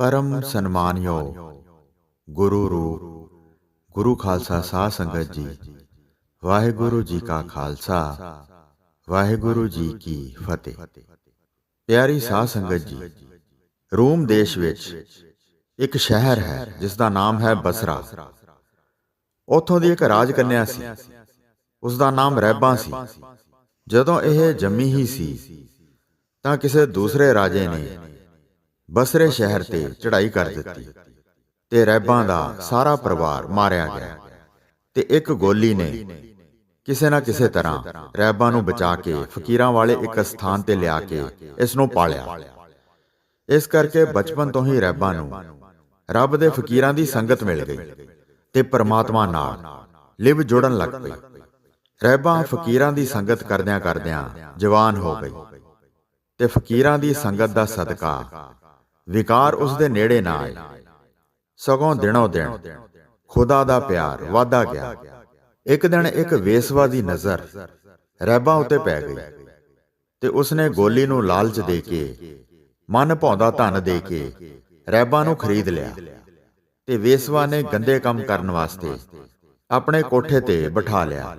ਪਰਮ ਸਨਮਾਨਯੋਗ ਗੁਰੂ ਰੂਪ, ਗੁਰੂ ਖਾਲਸਾ ਸਾਧ ਸੰਗਤ ਜੀ, ਵਾਹਿਗੁਰੂ ਜੀ ਕਾ ਖਾਲਸਾ, ਵਾਹਿਗੁਰੂ ਜੀ ਕੀ ਫਤਿਹ। ਪਿਆਰੀ ਸਾਧ ਸੰਗਤ ਜੀ, ਰੂਮ ਦੇਸ਼ ਵਿੱਚ ਇੱਕ ਸ਼ਹਿਰ ਹੈ ਜਿਸ ਦਾ ਨਾਮ ਹੈ ਬਸਰਾ। ਉੱਥੋਂ ਦੀ ਇੱਕ ਰਾਜ ਕੰਨਿਆ ਸੀ ਉਸ ਦਾ ਨਾਮ ਰਹਿਬਾ ਸੀ। ਜਦੋਂ ਇਹ ਜੰਮੀ ਹੀ ਸੀ, ਤਾਂ ਕਿਸੇ ਦੂਸਰੇ ਰਾਜੇ ਨੇ ਬਸਰੇ ਸ਼ਹਿਰ ਤੇ ਚੜ੍ਹਾਈ ਕਰ ਦਿੱਤੀ ਤੇ ਰਹਿਬਾਂ ਦਾ ਸਾਰਾ ਪਰਿਵਾਰ ਮਾਰਿਆ ਗਿਆ। ਤੇ ਇੱਕ ਗੋਲੀ ਨੇ ਕਿਸੇ ਨਾ ਕਿਸੇ ਤਰ੍ਹਾਂ ਰਹਿਬਾਂ ਨੂੰ ਬਚਾ ਕੇ ਫਕੀਰਾਂ ਵਾਲੇ ਇੱਕ ਸਥਾਨ ਤੇ ਲਿਆ ਕੇ ਇਸ ਨੂੰ ਪਾਲਿਆ। ਇਸ ਕਰਕੇ ਬਚਪਨ ਤੋਂ ਹੀ ਰਹਿਬਾਂ ਨੂੰ ਰੱਬ ਦੇ ਫਕੀਰਾਂ ਦੀ ਸੰਗਤ ਮਿਲ ਗਈ ਤੇ ਪਰਮਾਤਮਾ ਨਾਲ ਲਿਵ ਜੁੜਨ ਲੱਗ ਪਈ। ਰਹਿਬਾਂ ਫਕੀਰਾਂ ਦੀ ਸੰਗਤ ਕਰਦਿਆਂ ਕਰਦਿਆਂ ਜਵਾਨ ਹੋ ਗਈ। ਤੇ ਫਕੀਰਾਂ ਦੀ ਸੰਗਤ ਦਾ ਸਦਕਾ ਵਿਕਾਰ ਉਸ ਦੇ ਨੇੜੇ ਨਾ ਆਏ। ਸਗੋਂ ਦਿਨੋਂ ਦਿਨ ਖੁਦਾ ਦਾ ਪਿਆਰ ਵਾਧਾ ਗਿਆ। ਇੱਕ ਦਿਨ ਇੱਕ ਵੇਸਵਾ ਦੀ ਨਜ਼ਰ ਰਹਿਬਾਂ ਉੱਤੇ ਪੈ ਗਈ ਤੇ ਉਸਨੇ ਗੋਲੀ ਨੂੰ ਲਾਲਚ ਦੇ ਕੇ, ਮਨ ਭਾਉਂਦਾ ਧਨ ਦੇ ਕੇ ਰਹਿਬਾਂ ਨੂੰ ਖਰੀਦ ਲਿਆ ਤੇ ਵੇਸਵਾ ਨੇ ਗੰਦੇ ਕੰਮ ਕਰਨ ਵਾਸਤੇ ਆਪਣੇ ਕੋਠੇ ਤੇ ਬਿਠਾ ਲਿਆ।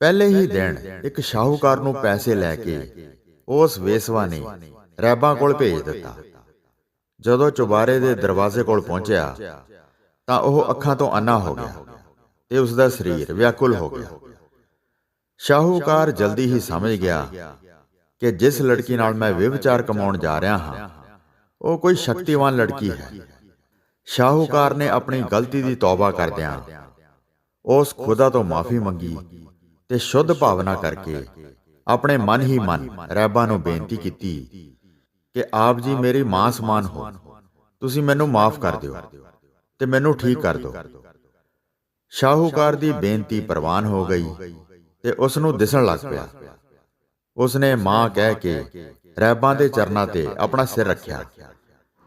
ਪਹਿਲੇ ਹੀ ਦਿਨ ਇੱਕ ਸ਼ਾਹੂਕਾਰ ਨੂੰ ਪੈਸੇ ਲੈ ਕੇ ਉਸ ਵੇਸਵਾ ਨੇ ਰਹਿਬਾਂ ਕੋਲ ਭੇਜ ਦਿੱਤਾ। ਜਦੋਂ ਚੁਬਾਰੇ ਦੇ ਦਰਵਾਜ਼ੇ ਕੋਲ ਪਹੁੰਚਿਆ, ਤਾਂ ਉਹ ਅੱਖਾਂ ਤੋਂ ਅੰਨਾ ਹੋ ਗਿਆ ਤੇ ਉਸ ਦਾ ਸਰੀਰ ਵਿਆਕੁਲ ਹੋ ਗਿਆ। ਸ਼ਾਹੂਕਾਰ ਜਲਦੀ ਹੀ ਸਮਝ ਗਿਆ ਕਿ ਜਿਸ ਲੜਕੀ ਨਾਲ ਮੈਂ ਵਿਵਚਾਰ ਕਮਾਉਣ ਜਾ ਰਿਹਾ ਹਾਂ, ਉਹ ਕੋਈ ਸ਼ਕਤੀਵਾਨ ਲੜਕੀ ਹੈ। ਸ਼ਾਹੂਕਾਰ ਨੇ ਆਪਣੀ ਗਲਤੀ ਦੀ ਤੌਬਾ ਕਰਦਿਆਂ ਉਸ ਖੁਦਾ ਤੋਂ ਮਾਫੀ ਮੰਗੀ ਤੇ ਸ਼ੁੱਧ ਭਾਵਨਾ ਕਰਕੇ ਆਪਣੇ ਮਨ ਹੀ ਮਨ ਰਹਿਬਾ ਨੂੰ ਬੇਨਤੀ ਕੀਤੀ ਕਿ ਆਪ ਜੀ ਮੇਰੀ ਮਾਂ ਸਮਾਨ ਹੋ। ਤੁਸੀਂ ਮੈਨੂੰ ਮਾਫ ਕਰ ਦਿਓ ਤੇ ਮੈਨੂੰ ਠੀਕ ਕਰ ਦਿਓ। ਸ਼ਾਹੂਕਾਰ ਦੀ ਬੇਨਤੀ ਪ੍ਰਵਾਨ ਹੋ ਗਈ ਤੇ ਉਸ ਨੂੰ ਦਿਸਣ ਲੱਗ ਪਿਆ। ਉਸ ਨੇ ਮਾਂ ਕਹਿ ਕੇ ਰਹਿਬਾਂ ਦੇ ਚਰਨਾਂ ਤੇ ਆਪਣਾ ਸਿਰ ਰੱਖਿਆ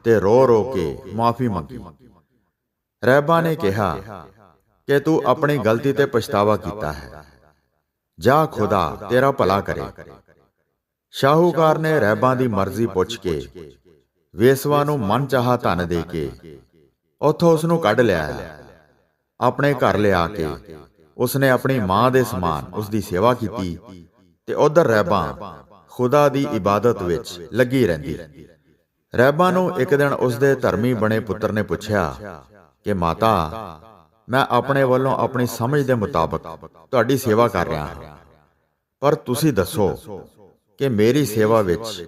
ਤੇ ਰੋ ਰੋ ਕੇ ਮਾਫੀ ਮੰਗੀ। ਰਹਿਬਾਂ ਨੇ ਕਿਹਾ ਕਿ ਤੂੰ ਆਪਣੀ ਗਲਤੀ ਤੇ ਪਛਤਾਵਾ ਕੀਤਾ ਹੈ। ਜਾ ਖੁਦਾ, ਤੇਰਾ ਭਲਾ ਕਰੇ। ਸ਼ਾਹੂਕਾਰ ਨੇ ਰਹਿਬਾਂ ਦੀ ਮਰਜ਼ੀ ਪੁੱਛ ਕੇ ਵੇਸਵਾ ਨੂੰ ਮਨ ਚਾਹਾ ਧਨ ਦੇ ਕੇ ਉੱਥੋਂ ਉਸ ਨੂੰ ਕੱਢ ਲਿਆ। ਆਪਣੇ ਘਰ ਲਿਆ ਕੇ ਉਸਨੇ ਆਪਣੀ ਮਾਂ ਦੇ ਸਮਾਨ ਉਸ ਦੀ ਸੇਵਾ ਕੀਤੀ ਤੇ ਉਧਰ ਰਹਿਬਾਂ ਖੁਦਾ ਦੀ ਇਬਾਦਤ ਵਿੱਚ ਲੱਗੀ ਰਹਿੰਦੀ। ਰਹਿਬਾਂ ਨੂੰ ਇੱਕ ਦਿਨ ਉਸ ਦੇ ਧਰਮੀ ਬਣੇ ਪੁੱਤਰ ਨੇ ਪੁੱਛਿਆ ਕਿ, ਮਾਤਾ, ਮੈਂ ਆਪਣੇ ਵੱਲੋਂ ਆਪਣੀ ਸਮਝ ਦੇ ਮੁਤਾਬਕ ਤੁਹਾਡੀ ਸੇਵਾ ਕਰ ਰਿਹਾ ਹਾਂ, ਪਰ ਤੁਸੀਂ ਦੱਸੋ ਕਿ ਮੇਰੀ ਸੇਵਾ ਵਿੱਚ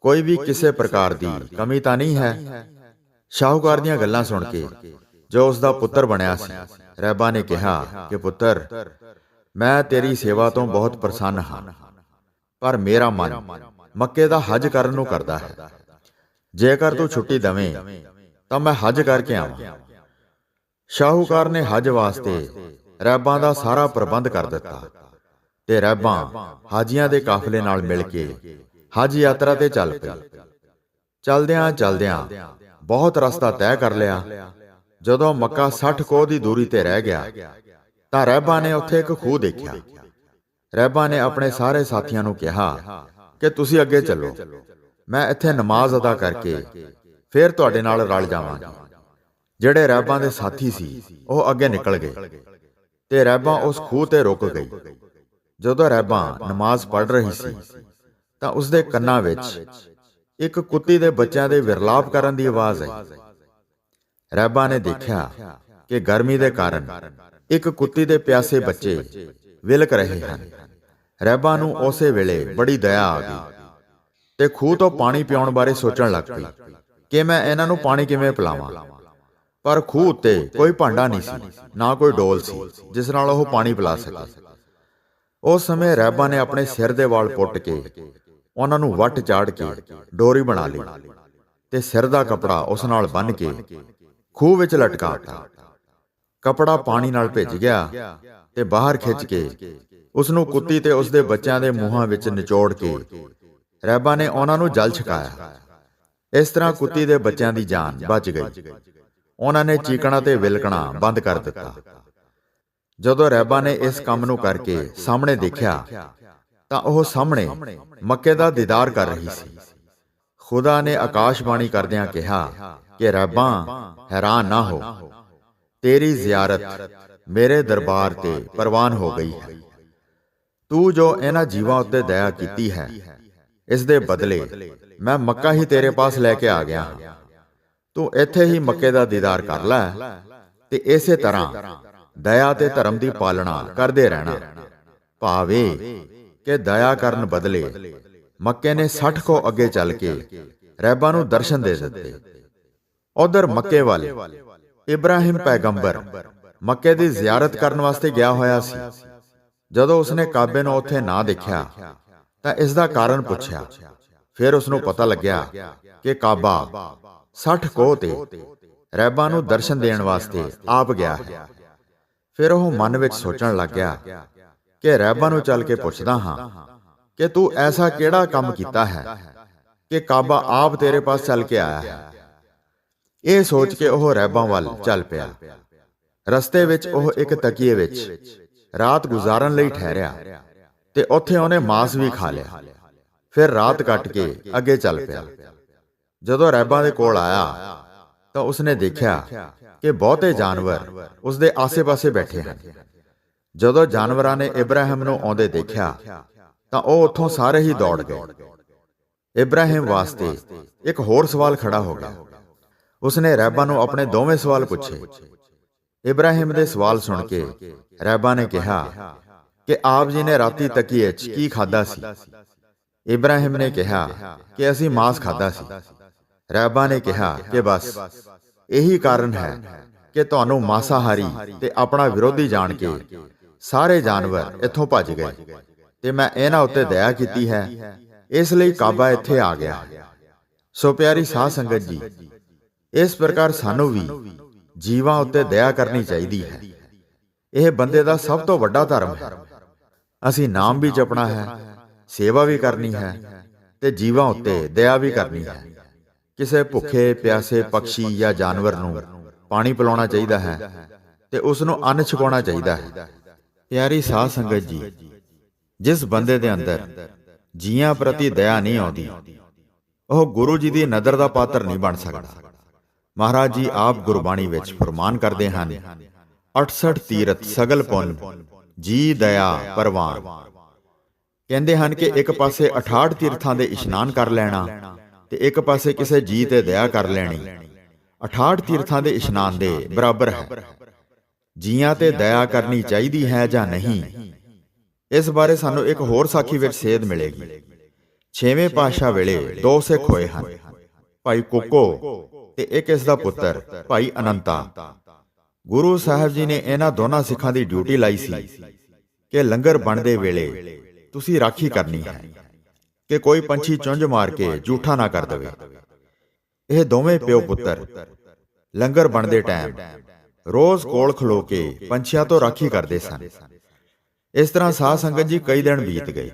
ਕੋਈ ਵੀ ਕਿਸੇ ਪ੍ਰਕਾਰ ਦੀ ਕਮੀ ਤਾਂ ਨਹੀਂ ਹੈ। ਸ਼ਾਹੂਕਾਰ ਦੀਆਂ ਗੱਲਾਂ ਸੁਣ ਕੇ ਜੋ ਉਸ ਦਾ ਪੁੱਤਰ ਬਣਿਆ ਸੀ ਰਹਿਬਾ ਨੇ ਕਿਹਾ ਕਿ ਪੁੱਤਰ ਮੈਂ ਤੇਰੀ ਸੇਵਾ ਤੋਂ ਬਹੁਤ ਪ੍ਰਸੰਨ ਹਾਂ। ਪਰ ਮੇਰਾ ਮਨ ਮੱਕੇ ਦਾ ਹਜ ਕਰਨ ਨੂੰ ਕਰਦਾ ਹੈ। ਜੇਕਰ ਤੂੰ ਛੁੱਟੀ ਦਵੇਂ ਤਾਂ ਮੈਂ ਹਜ ਕਰਕੇ ਆਵਾਂ। ਸ਼ਾਹੂਕਾਰ ਨੇ ਹਜ ਵਾਸਤੇ ਰਹਿਬਾਂ ਦਾ ਸਾਰਾ ਪ੍ਰਬੰਧ ਕਰ ਦਿੱਤਾ। ਤੇ ਰਹਿਬਾਂ ਹਾਜੀਆਂ ਦੇ ਕਾਫਲੇ ਨਾਲ ਮਿਲ ਕੇ ਹਜ ਯਾਤਰਾ ਤੇ ਚੱਲ ਪਈ ਚਲਦਿਆਂ ਚਲਦਿਆਂ ਬਹੁਤ ਰਸਤਾ ਤੈਅ ਕਰ ਲਿਆ। ਜਦੋਂ ਮੱਕਾ 60 ਕੋਹ ਦੀ ਦੂਰੀ ਤੇ ਰਹਿ ਗਿਆ, ਤਾਂ ਰਹਿਬਾਂ ਨੇ ਉੱਥੇ ਇੱਕ ਖੂਹ ਦੇਖਿਆ। ਰਹਿਬਾਂ ਨੇ ਆਪਣੇ ਸਾਰੇ ਸਾਥੀਆਂ ਨੂੰ ਕਿਹਾ ਕਿ ਤੁਸੀਂ ਅੱਗੇ ਚੱਲੋ, ਮੈਂ ਇੱਥੇ ਨਮਾਜ਼ ਅਦਾ ਕਰਕੇ ਫਿਰ ਤੁਹਾਡੇ ਨਾਲ ਰਲ ਜਾਵਾਂਗਾ। ਜਿਹੜੇ ਰਹਿਬਾਂ ਦੇ ਸਾਥੀ ਸੀ, ਉਹ ਅੱਗੇ ਨਿਕਲ ਗਏ ਤੇ ਰਹਿਬਾਂ ਉਸ ਖੂਹ ਤੇ ਰੁਕ ਗਈ। ਜਦੋਂ ਰਹਿਬਾਂ ਨਮਾਜ਼ ਪੜ੍ਹ ਰਹੀ ਸੀ, ਤਾਂ ਉਸ ਦੇ ਕੰਨਾਂ ਵਿੱਚ ਇੱਕ ਕੁੱਤੀ ਦੇ ਬੱਚਿਆਂ ਦੇ ਵਿਰਲਾਪ ਕਰਨ ਦੀ ਆਵਾਜ਼ ਆਈ। ਰਹਿਬਾਂ ਨੇ ਦੇਖਿਆ ਕਿ ਗਰਮੀ ਦੇ ਕਾਰਨ ਇੱਕ ਕੁੱਤੀ ਦੇ ਪਿਆਸੇ ਬੱਚੇ ਵਿਲਕ ਰਹੇ ਹਨ। ਰਹਿਬਾਂ ਨੂੰ ਉਸੇ ਵੇਲੇ ਬੜੀ ਦਇਆ ਆ ਗਈ ਤੇ ਖੂਹ ਤੋਂ ਪਾਣੀ ਪਿਉਣ ਬਾਰੇ ਸੋਚਣ ਲੱਗ ਪਈ ਕਿ ਮੈਂ ਇਹਨਾਂ ਨੂੰ ਪਾਣੀ ਕਿਵੇਂ ਪਿਲਾਵਾਂ। ਪਰ ਖੂਹ ਉੱਤੇ ਕੋਈ ਭਾਂਡਾ ਨਹੀਂ ਸੀ, ਨਾ ਕੋਈ ਡੋਲ ਸੀ, ਜਿਸ ਨਾਲ ਉਹ ਪਾਣੀ ਪਿਲਾ ਸਕੇ। ਉਸ ਸਮੇਂ ਰਹਿਬਾਂ ਨੇ ਆਪਣੇ ਸਿਰ ਦੇ ਵਾਲ ਪੁੱਟ ਕੇ ਉਹਨਾਂ ਨੂੰ ਵੱਟ ਚਾੜ ਕੇ ਡੋਰੀ ਬਣਾ ਲਈ ਤੇ ਸਿਰ ਦਾ ਕਪੜਾ ਉਸ ਨਾਲ ਬੰਨ ਕੇ ਖੂਹ ਵਿੱਚ ਲਟਕਾਤਾ ਕਪੜਾ ਪਾਣੀ ਨਾਲ ਭਿੱਜ ਗਿਆ ਤੇ ਬਾਹਰ ਖਿੱਚ ਕੇ ਉਸ ਨੂੰ ਕੁੱਤੀ ਤੇ ਉਸ ਦੇ ਬੱਚਿਆਂ ਦੇ ਮੂੰਹਾਂ ਵਿੱਚ ਨਿਚੋੜ ਕੇ ਰਹਿਬਾਂ ਨੇ ਉਹਨਾਂ ਨੂੰ ਜਲ ਛਕਾਇਆ। ਇਸ ਤਰ੍ਹਾਂ ਕੁੱਤੀ ਦੇ ਬੱਚਿਆਂ ਦੀ ਜਾਨ ਬਚ ਗਈ। ਉਹਨਾਂ ਨੇ ਚੀਕਣਾ ਤੇ ਵਿਲਕਣਾ ਬੰਦ ਕਰ ਦਿੱਤਾ। ਜਦੋਂ ਰਹਿਬਾ ਨੇ ਇਸ ਕੰਮ ਨੂੰ ਕਰਕੇ ਸਾਹਮਣੇ ਦੇਖਿਆ, ਤਾਂ ਉਹ ਸਾਹਮਣੇ ਮੱਕੇ ਦਾ ਦੀਦਾਰ ਕਰ ਰਹੀ ਸੀ। ਖੁਦਾ ਨੇ ਆਕਾਸ਼ਬਾਣੀ ਕਰਦਿਆਂ ਕਿਹਾ ਕਿ, ਰੱਬਾਂ, ਹੈਰਾਨ ਨਾ ਹੋ। ਤੇਰੀ ਜ਼ਿਆਰਤ ਮੇਰੇ ਦਰਬਾਰ ਤੇ ਪ੍ਰਵਾਨ ਹੋ ਗਈ ਹੈ। ਤੂੰ ਜੋ ਇਹਨਾਂ ਜੀਵਾਂ ਉੱਤੇ ਦਇਆ ਕੀਤੀ ਹੈ, ਇਸ ਦੇ ਬਦਲੇ ਮੈਂ ਮੱਕਾ ਹੀ ਤੇਰੇ ਪਾਸ ਲੈ ਕੇ ਆ ਗਿਆ ਹਾਂ। ਤੂੰ ਇੱਥੇ ਹੀ ਮੱਕੇ ਦਾ ਦੀਦਾਰ ਕਰ ਲੈ ਤੇ ਇਸੇ ਤਰ੍ਹਾਂ ਦਇਆ ਤੇ ਧਰਮ ਦੀ ਪਾਲਣਾ ਕਰਦੇ ਰਹਿਣਾ। ਭਾਵੇਂ ਕਿ ਦਇਆ ਕਰਨ ਬਦਲੇ ਮੱਕੇ ਨੇ 60 ਕੋ ਅੱਗੇ ਚੱਲ ਕੇ ਰਹਿਬਾ ਨੂੰ ਦਰਸ਼ਨ ਦੇ ਦਿੱਤੇ। ਉਧਰ ਮੱਕੇ ਵਾਲੇ ਇਬਰਾਹਿਮ ਪੈਗੰਬਰ ਮੱਕੇ ਦੀ ਜ਼ਿਆਰਤ ਕਰਨ ਵਾਸਤੇ ਗਿਆ ਹੋਇਆ ਸੀ। ਜਦੋਂ ਉਸਨੇ ਕਾਬੇ ਨੂੰ ਉੱਥੇ ਨਾ ਦੇਖਿਆ ਤਾਂ ਇਸ ਦਾ ਕਾਰਨ ਪੁੱਛਿਆ। ਫਿਰ ਉਸ ਨੂੰ ਪਤਾ ਲੱਗਿਆ ਕਿ ਕਾਬਾ 60 ਕੋਹ ਤੇ ਰਹਿਬਾ ਨੂੰ ਦਰਸ਼ਨ ਦੇਣ ਵਾਸਤੇ ਆਪ ਗਿਆ ਹੈ। ਫਿਰ ਉਹ ਮਨ ਵਿੱਚ ਸੋਚਣ ਲੱਗ ਗਿਆ ਕਿ ਰਹਿਬਾ ਨੂੰ ਚੱਲ ਕੇ ਪੁੱਛਦਾ ਹਾਂ ਕਿ ਤੂੰ ਐਸਾ ਕਿਹੜਾ ਕੰਮ ਕੀਤਾ ਹੈ ਕਿ ਕਾਬਾ ਆਪ ਤੇਰੇ ਪਾਸ ਚੱਲ ਕੇ ਆਇਆ ਹੈ। ਇਹ ਸੋਚ ਕੇ ਉਹ ਰਹਿਬਾਂ ਵੱਲ ਚੱਲ ਪਿਆ। ਰਸਤੇ ਵਿੱਚ ਉਹ ਇੱਕ ਤਕੀਏ ਵਿੱਚ ਰਾਤ ਗੁਜ਼ਾਰਨ ਲਈ ਠਹਿਰਿਆ ਤੇ ਉੱਥੇ ਉਹਨੇ ਮਾਸ ਵੀ ਖਾ ਲਿਆ। ਫਿਰ ਰਾਤ ਕੱਟ ਕੇ ਅੱਗੇ ਚੱਲ ਪਿਆ। ਜਦੋਂ ਰਹਿਬਾਂ ਦੇ ਕੋਲ ਆਇਆ ਤਾਂ ਉਸਨੇ ਦੇਖਿਆ ਕਿ ਬਹੁਤੇ ਜਾਨਵਰ ਉਸਦੇ ਆਸੇ-ਪਾਸੇ ਬੈਠੇ ਹਨ। ਜਦੋਂ ਜਾਨਵਰਾਂ ਨੇ ਇਬਰਾਹਿਮ ਨੂੰ ਆਉਂਦੇ ਦੇਖਿਆ, ਤਾਂ ਉਹ ਉੱਥੋਂ ਸਾਰੇ ਹੀ ਦੌੜ ਗਏ। ਇਬਰਾਹਿਮ ਵਾਸਤੇ ਇੱਕ ਹੋਰ ਸਵਾਲ ਖੜਾ ਹੋ ਗਿਆ। ਉਸਨੇ ਰਹਿਬਾ ਨੂੰ ਆਪਣੇ ਦੋਵੇਂ ਸਵਾਲ ਪੁੱਛੇ। ਇਬਰਾਹਿਮ ਦੇ ਸਵਾਲ ਸੁਣ ਕੇ ਰਹਿਬਾ ਨੇ ਕਿਹਾ ਕਿ ਆਪ ਜੀ ਨੇ ਰਾਤੀ ਤਕੀਏ 'ਚ ਕੀ ਖਾਦਾ ਸੀ? ਇਬਰਾਹਿਮ ਨੇ ਕਿਹਾ ਕਿ ਅਸੀਂ ਮਾਸ ਖਾਦਾ ਸੀ। ਰਹਿਬਾ ਨੇ ਕਿਹਾ ਕਿ ਬਸ ਇਹੀ ਕਾਰਨ ਹੈ ਕਿ ਤੁਹਾਨੂੰ ਮਾਸਾਹਾਰੀ ਤੇ ਆਪਣਾ ਵਿਰੋਧੀ ਜਾਣ ਕੇ ਸਾਰੇ ਜਾਨਵਰ ਇੱਥੋਂ ਭੱਜ ਗਏ। ਤੇ ਮੈਂ ਇਹਨਾਂ ਉੱਤੇ ਦਇਆ ਕੀਤੀ ਹੈ। ਇਸ ਲਈ ਕਾਬਾ ਇੱਥੇ ਆ ਗਿਆ। ਸੋ ਪਿਆਰੀ ਸਾਧ ਸੰਗਤ ਜੀ, ਇਸ ਪ੍ਰਕਾਰ ਸਾਨੂੰ ਵੀ ਜੀਵਾਂ ਉੱਤੇ ਦਇਆ ਕਰਨੀ ਚਾਹੀਦੀ ਹੈ। ਇਹ ਬੰਦੇ ਦਾ ਸਭ ਤੋਂ ਵੱਡਾ ਧਰਮ ਹੈ। ਅਸੀਂ ਨਾਮ ਵੀ ਜਪਣਾ ਹੈ, ਸੇਵਾ ਵੀ ਕਰਨੀ ਹੈ ਤੇ ਜੀਵਾਂ ਉੱਤੇ ਦਇਆ ਵੀ ਕਰਨੀ ਹੈ। ਕਿਸੇ ਭੁੱਖੇ ਪਿਆਸੇ ਪੰਛੀ ਜਾਂ ਜਾਨਵਰ ਨੂੰ ਪਾਣੀ ਪਿਲਾਉਣਾ ਚਾਹੀਦਾ ਹੈ ਤੇ ਉਸ ਨੂੰ ਅੰਨ ਛਕਾਉਣਾ ਚਾਹੀਦਾ ਹੈ। ਪਿਆਰੀ ਸਾਧ ਸੰਗਤ ਜੀ, ਜਿਸ ਬੰਦੇ ਦੇ ਅੰਦਰ ਜੀਆਂ ਪ੍ਰਤੀ ਦਇਆ ਨਹੀਂ ਆਉਂਦੀ, ਉਹ ਗੁਰੂ ਜੀ ਦੀ ਨਜ਼ਰ ਦਾ ਪਾਤਰ ਨਹੀਂ ਬਣ ਸਕਦਾ। ਮਹਾਰਾਜ ਜੀ ਆਪ ਗੁਰਬਾਣੀ ਵਿੱਚ ਫਰਮਾਨ ਕਰਦੇ ਹਨ 68 ਤੀਰਥ ਸਗਲ ਪੁੰਨ, ਜੀ ਦਇਆ ਪਰਵਾਨ। ਕਹਿੰਦੇ ਹਨ ਕਿ ਇੱਕ ਪਾਸੇ 68 ਤੀਰਥਾਂ ਦੇ ਇਸ਼ਨਾਨ ਕਰ ਲੈਣਾ ਤੇ ਇੱਕ ਪਾਸੇ ਕਿਸੇ ਜੀ ਤੇ ਦਇਆ ਕਰ ਲੈਣੀ। 68 ਤੀਰਥਾਂ ਦੇ ਇਸ਼ਨਾਨ ਦੇ ਬਰਾਬਰ ਹੈ। ਜੀਆਂ ਤੇ ਦਇਆ ਕਰਨੀ ਚਾਹੀਦੀ ਹੈ ਜਾਂ ਨਹੀਂ? ਇਸ ਬਾਰੇ ਸਾਨੂੰ ਇੱਕ ਹੋਰ ਸਾਖੀ ਵਿੱਚ ਸੇਧ ਮਿਲੇਗੀ। ਛੇਵੇਂ ਪਾਤਸ਼ਾਹ ਵੇਲੇ ਦੋ ਸਿੱਖ ਹੋਏ ਹਨ। ਭਾਈ ਕੋਕੋ ਤੇ ਇੱਕ ਇਸ ਦਾ ਪੁੱਤਰ ਭਾਈ ਅਨੰਤਾ। ਗੁਰੂ ਸਾਹਿਬ ਜੀ ਨੇ ਇਹਨਾਂ ਦੋਨਾਂ ਸਿੱਖਾਂ ਦੀ ਡਿਊਟੀ ਲਾਈ ਸੀ ਕਿ ਲੰਗਰ ਬਣਦੇ ਵੇਲੇ ਤੁਸੀਂ ਰਾਖੀ ਕਰਨੀ ਹੈ। ਕਿ ਕੋਈ ਪੰਛੀ ਚੁੰਝ ਮਾਰ ਕੇ ਝੂਠਾ ਨਾ ਕਰ ਦੇਵੇ। ਇਹ ਦੋਵੇਂ ਪਿਓ ਪੁੱਤਰ ਲੰਗਰ ਬਣਦੇ ਟਾਈਮ ਰੋਜ਼ ਕੋਲ ਖਲੋ ਕੇ ਪੰਛੀਆਂ ਤੋਂ ਰਾਖੀ ਕਰਦੇ ਸਨ। ਇਸ ਤਰ੍ਹਾਂ ਸਾਧ ਸੰਗਤ ਜੀ ਕਈ ਦਿਨ ਬੀਤ ਗਏ।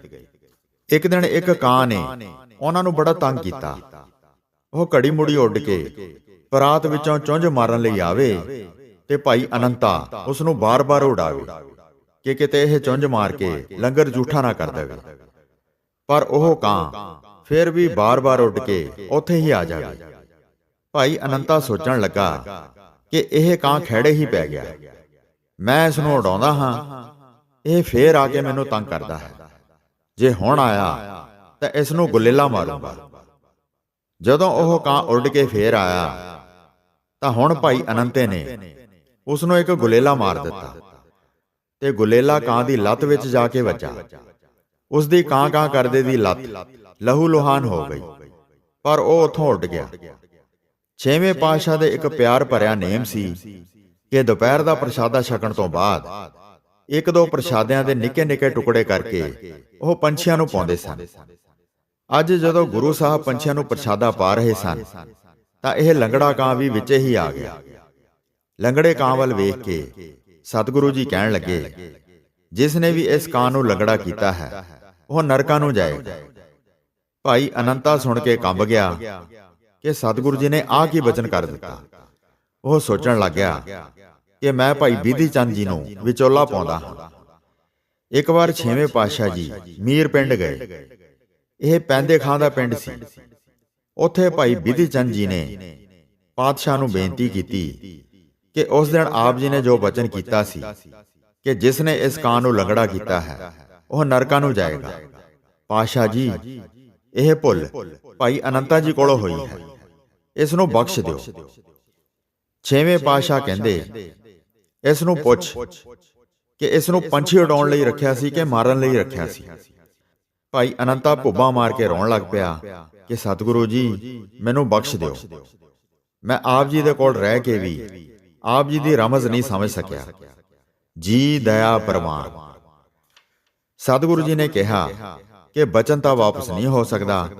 ਇੱਕ ਦਿਨ ਇੱਕ ਕਾਂ ਨੇ ਉਹਨਾਂ ਨੂੰ ਬੜਾ ਤੰਗ ਕੀਤਾ। ਉਹ ਘੜੀ ਮੁੜੀ ਉੱਡ ਕੇ ਪਰਾਤ ਵਿੱਚੋਂ ਚੁੰਝ ਮਾਰਨ ਲਈ ਆਵੇ ਤੇ ਭਾਈ ਅਨੰਤਾ ਉਸ ਨੂੰ ਬਾਰ-ਬਾਰ ਉਡਾਵੇ ਕਿ ਕਿਤੇ ਇਹ ਚੁੰਝ ਮਾਰ ਕੇ ਲੰਗਰ ਝੂਠਾ ਨਾ ਕਰ ਦੇਵੇ। ਪਰ ਉਹ ਕਾਂ। ਫਿਰ ਵੀ ਬਾਰ-ਬਾਰ ਉੱਡ ਕੇ ਉੱਥੇ ਹੀ ਆ ਜਾਵੇ। ਭਾਈ ਅਨੰਤਾ ਸੋਚਣ ਲੱਗਾ ਕਿ ਇਹ ਕਾਂ ਖੜੇ ਹੀ ਪੈ ਗਿਆ। ਮੈਂ ਇਸ ਨੂੰ ਉਡਾਉਂਦਾ ਹਾਂ। ਇਹ ਫੇਰ ਆ ਕੇ ਮੈਨੂੰ ਤੰਗ ਕਰਦਾ ਹੈ। ਜੇ ਹੁਣ ਆਇਆ ਤਾਂ ਇਸ ਨੂੰ ਗੁੱਲੇਲਾ ਮਾਰੂੰਗਾ। ਜਦੋਂ ਉਹ ਕਾਂ ਉੱਡ ਕੇ ਫੇਰ ਆਇਆ ਤਾਂ ਹੁਣ ਭਾਈ ਅਨੰਤੇ ਨੇ ਉਸ ਨੂੰ ਇੱਕ ਗੁਲੇਲਾ ਮਾਰ ਦਿੱਤਾ ਤੇ ਗੁਲੇਲਾ ਕਾਂ ਦੀ ਲੱਤ ਵਿੱਚ ਜਾ ਕੇ ਵੱਜਾ। ਉਸ ਦੀ ਕਾਂ ਕਾਂ ਕਰਦੇ ਦੀ ਲੱਤ ਲਹੂ ਲੋਹਾਨ ਹੋ ਗਈ। ਪਰ ਉਹ ਉੱਥੋਂ ਉੱਡ ਗਿਆ। ਛੇਵੇਂ ਪਾਤਸ਼ਾਹ ਦੇ ਇੱਕ ਪਿਆਰ ਭਰਿਆ ਨੇਮ ਸੀ ਕਿ ਦੁਪਹਿਰ ਦਾ ਪ੍ਰਸ਼ਾਦਾ ਛਕਣ ਤੋਂ ਬਾਅਦ ਇੱਕ ਦੋ ਪ੍ਰਸ਼ਾਦਿਆਂ ਦੇ ਨਿੱਕੇ ਨਿੱਕੇ ਟੁਕੜੇ ਕਰਕੇ ਉਹ ਪੰਛੀਆਂ ਨੂੰ ਪਾਉਂਦੇ ਸਨ। ਅੱਜ ਜਦੋਂ ਗੁਰੂ ਸਾਹਿਬ ਪੰਛੀਆਂ ਨੂੰ ਪ੍ਰਸ਼ਾਦਾ ਪਾ ਰਹੇ ਸਨ, ਤਾਂ ਇਹ ਲੰਗੜਾ ਕਾਂ ਵੀ ਵਿੱਚ ਹੀ ਆ ਗਿਆ। ਲੰਗੜੇ ਕਾਂ ਵੱਲ ਵੇਖ ਕੇ ਸਤਿਗੁਰੂ ਜੀ ਕਹਿਣ ਲੱਗੇ ਜਿਸ ਨੇ ਵੀ ਇਸ ਕਾਂ ਨੂੰ ਲੰਗੜਾ ਕੀਤਾ ਹੈ ਉਹ ਨਰਕਾਂ ਨੂੰ ਜਾਏਗਾ। ਭਾਈ ਅਨੰਤਾ ਸੁਣ ਕੇ ਕੰਬ ਗਿਆ ਕਿ ਸਤਿਗੁਰੂ ਜੀ ਨੇ ਆ ਕੀ ਬਚਨ ਕਰ ਦਿੱਤਾ। ਉਹ ਸੋਚਣ ਲੱਗਿਆ ਕਿ ਮੈਂ ਭਾਈ ਬੀਧੀ ਚੰਦ ਜੀ ਨੂੰ ਵਿਚੋਲਾ ਪਾਉਂਦਾ ਹਾਂ। ਇੱਕ ਵਾਰ ਛੇਵੇਂ ਪਾਤਸ਼ਾਹ ਜੀ ਮੀਰ ਪਿੰਡ ਗਏ। ਇਹ ਪੈਂਦੇ ਖਾਂ ਦਾ ਪਿੰਡ ਸੀ। ਉੱਥੇ ਭਾਈ ਬਿਧੀ ਚੰਦ ਜੀ ਨੇ ਪਾਤਸ਼ਾਹ ਨੂੰ ਬੇਨਤੀ ਕੀਤੀ ਕਿ ਉਸ ਦਿਨ ਆਪ ਜੀ ਨੇ ਜੋ ਬਚਨ ਕੀਤਾ ਸੀ ਕਿ ਜਿਸ ਨੇ ਇਸ ਕਾਂ ਨੂੰ ਲੰਗੜਾ ਕੀਤਾ ਹੈ ਉਹ ਨਰਕਾਂ ਨੂੰ ਜਾਏਗਾ। ਪਾਤਸ਼ਾਹ ਜੀ ਇਹ ਭੁੱਲ ਭਾਈ ਅਨੰਤਾ ਜੀ ਕੋਲੋਂ ਹੋਈ ਹੈ। ਇਸ ਨੂੰ ਬਖਸ਼ ਦਿਓ। ਛੇਵੇਂ ਪਾਤਸ਼ਾਹ ਕਹਿੰਦੇ ਇਸ ਨੂੰ ਪੁੱਛ ਕਿ ਇਸ ਨੂੰ ਪੰਛੀ ਉਡਾਉਣ ਲਈ ਰੱਖਿਆ ਸੀ ਕਿ ਮਾਰਨ ਲਈ ਰੱਖਿਆ ਸੀ? ਭਾਈ ਅਨੰਤਾ ਭੁੱਬਾ ਮਾਰ ਕੇ ਰੋਣ ਲੱਗ ਪਿਆ ਕਿ ਸਤਿਗੁਰੂ ਜੀ ਮੈਨੂੰ ਬਖਸ਼ ਦਿਓ। ਮੈਂ ਆਪ ਜੀ ਦੇ ਕੋਲ ਰਹਿ ਕੇ ਵੀ ਆਪ ਜੀ ਦੀ ਰਮਜ਼ ਨਹੀਂ ਸਮਝ ਸਕਿਆ। ਜੀ ਦਇਆ ਪਰਮਾਨ ਸਤਿਗੁਰੂ ਜੀ ਨੇ ਕਿਹਾ ਕਿ ਬਚਨ ਤਾਂ ਵਾਪਸ ਨਹੀਂ ਹੋ ਸਕਦਾ।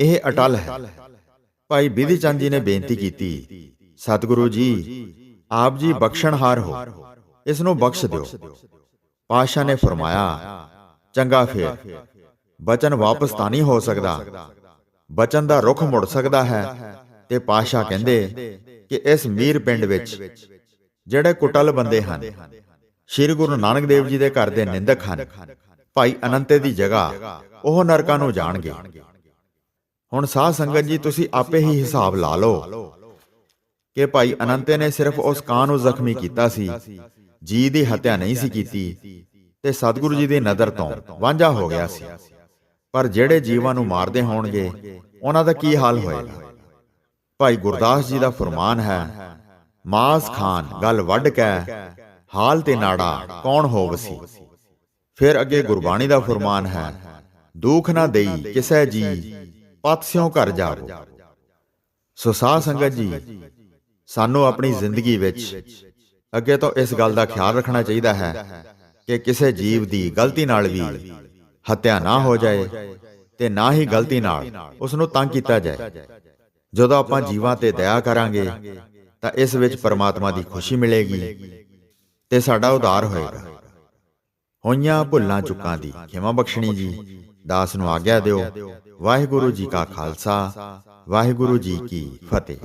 ਇਹ ਅਟਲ ਹੈ। ਭਾਈ ਬਿਧੀ ਚੰਦ ਜੀ ਨੇ ਬੇਨਤੀ ਕੀਤੀ ਸਤਿਗੁਰੂ ਜੀ ਆਪ ਜੀ ਬਖਸ਼ਣਹਾਰ ਹੋ। ਇਸ ਨੂੰ ਬਖਸ਼ ਦਿਓ। ਪਾਸ਼ਾ ਨੇ ਫਰਮਾਇਆ ਚੰਗਾ ਫੇਰ। ਬਚਨ ਵਾਪਸ ਤਾਂ ਨਹੀਂ ਹੋ ਸਕਦਾ। ਬਚਨ ਦਾ ਰੁਖ ਮੁੜ ਸਕਦਾ ਹੈ। ਤੇ ਪਾਸ਼ਾ ਕਹਿੰਦੇ ਕਿ ਇਸ ਮੀਰ ਪਿੰਡ ਵਿੱਚ ਜਿਹੜੇ ਕੁਟਲ ਬੰਦੇ ਹਨ। ਸ੍ਰੀ ਗੁਰੂ ਨਾਨਕ ਦੇਵ ਜੀ ਦੇ ਘਰ ਦੇ ਨਿੰਦਕ ਹਨ। ਭਾਈ ਅਨੰਤੇ ਦੀ ਜਗ੍ਹਾ ਉਹ ਨਰਕਾਂ ਨੂੰ ਜਾਣਗੇ। ਹੁਣ ਸਾਧ ਸੰਗਤ ਜੀ, ਤੁਸੀਂ ਆਪੇ ਹੀ ਹਿਸਾਬ ਲਾ ਲਓ ਕਿ ਭਾਈ ਅਨੰਤੇ ਨੇ ਸਿਰਫ ਉਸ ਕਾਂ ਨੂੰ ਜ਼ਖਮੀ ਕੀਤਾ ਸੀ, ਜੀ ਦੀ ਹੱਤਿਆ ਨਹੀਂ ਸੀ ਕੀਤੀ ਤੇ ਸਤਿਗੁਰੂ ਜੀ ਦੀ ਨਜ਼ਰ ਤੋਂ ਵਾਂਝਾ ਹੋ ਗਿਆ ਸੀ। ਪਰ ਜਿਹੜੇ ਜੀਵਾਂ ਨੂੰ ਮਾਰਦੇ ਹੋਣਗੇ, ਉਹਨਾਂ ਦਾ ਕੀ ਹਾਲ ਹੋਏਗਾ? ਭਾਈ ਗੁਰਦਾਸ ਜੀ ਦਾ ਫਰਮਾਨ ਹੈ ਮਾਸ ਖਾਨ ਗੱਲ ਵੱਢ ਕੇ ਹਾਲ ਤੇ ਨਾੜਾ ਕੌਣ ਹੋਵਸੀ? ਫਿਰ ਅੱਗੇ ਗੁਰਬਾਣੀ ਦਾ ਫਰਮਾਨ ਹੈ ਦੁੱਖ ਨਾ ਦੇਈ ਕਿਸੈ ਜੀ ਪਤ ਸਿਉ ਘਰ ਜਾਵੋ। ਸੋ ਸਾਧ ਸੰਗਤ ਜੀ ਸਾਨੂੰ ਆਪਣੀ ਜ਼ਿੰਦਗੀ ਵਿੱਚ ਅੱਗੇ ਤੋਂ ਇਸ ਗੱਲ ਦਾ ਖਿਆਲ ਰੱਖਣਾ ਚਾਹੀਦਾ ਹੈ ਕਿ ਕਿਸੇ ਜੀਵ ਦੀ ਗਲਤੀ ਨਾਲ ਵੀ ਹੱਤਿਆ ਨਾ ਹੋ ਜਾਏ ਤੇ ਨਾ ਹੀ ਗਲਤੀ ਨਾਲ ਉਸ ਨੂੰ ਤੰਗ ਕੀਤਾ ਜਾਏ। ਜਦੋਂ ਆਪਾਂ ਜੀਵਾਂ ਤੇ ਦਇਆ ਕਰਾਂਗੇ ਤਾਂ ਇਸ ਵਿੱਚ ਪਰਮਾਤਮਾ ਦੀ ਖੁਸ਼ੀ ਮਿਲੇਗੀ ਤੇ ਸਾਡਾ ਉਧਾਰ ਹੋਏਗਾ। ਹੋਈਆਂ ਭੁੱਲਾਂ ਚੁੱਕਾਂ ਦੀ ਖਿਮਾ ਬਖਸ਼ਣੀ ਜੀ, ਦਾਸ ਨੂੰ ਆਗਿਆ ਦਿਓ। ਵਾਹਿਗੁਰੂ ਜੀ ਕਾ ਖਾਲਸਾ, ਵਾਹਿਗੁਰੂ ਜੀ ਕੀ ਫਤਿਹ।